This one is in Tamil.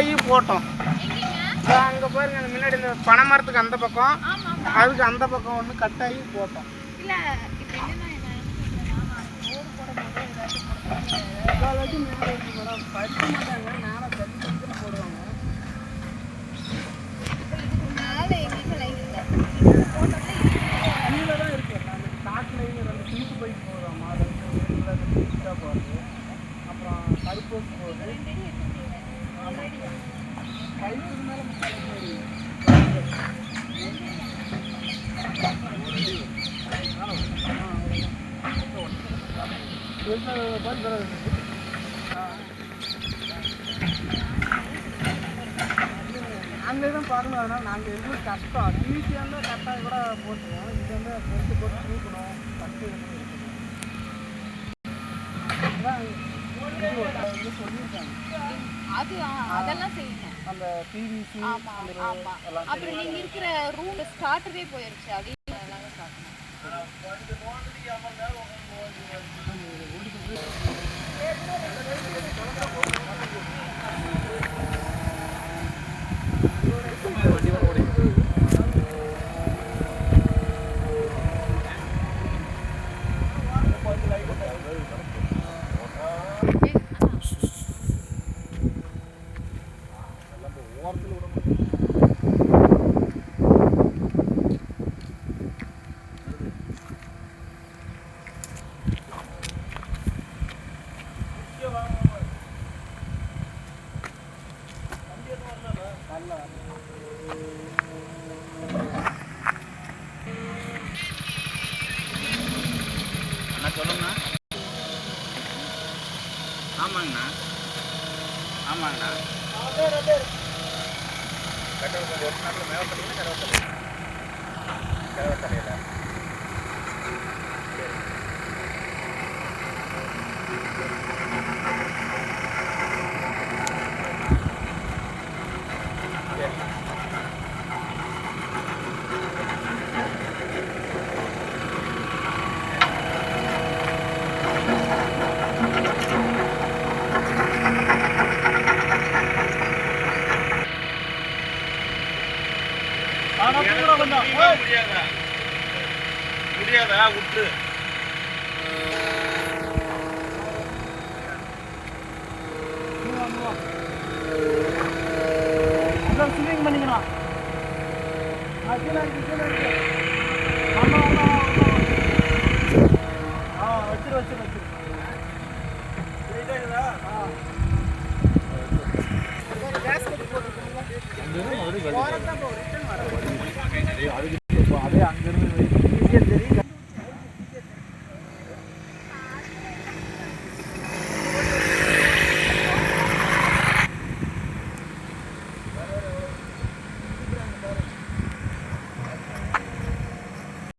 ஆகி போட்டோம். அங்கே பாருங்க அந்த முன்னாடி இந்த பனை மரத்துக்கு அந்த பக்கம் அதுக்கு அந்த பக்கம் ஒன்று கட் ஆகி போட்டோம். போகுது அப்புறம் கருப்பூஸ் போகுது நாங்களே தான் பார்க்கணும் அதனால் நாங்கள் எங்களுக்கு கஷ்டம் ஈஸியாக இருந்தால் கரெக்டாக கூட போட்டுருவோம். இது வந்து போட்டு போட்டு தூக்கணும். கஷ்டம் இருக்கணும் அதான் இது சொல்லியிருக்காங்க அது அதெல்லாம் செய்யணும் அந்த பிவிசி ஆமா ஆமா. அப்புறம் நீங்க இருக்கிற ரூம் ஸ்டார்டரே போயிருச்சு அதையும் நாங்க சாப்பிடணும். அண்ணா சொல்லுங்கண்ணா. ஆமாங்கண்ணா. ஆமாங்கண்ணா. கட்டளை கொஞ்சம் ஒரு நாட்டில் மேவத்தலையில் கரவத்தலையில். கரவத்தலையில். முடியாதா? விட்டு ஸ்விமிங் பண்ணிக்கலாம் ஆ, வச்சிரு, வச்சிரு, வச்சிரு. ஆ. ஒரு അതെ അത് അതെ അങ്ങനെ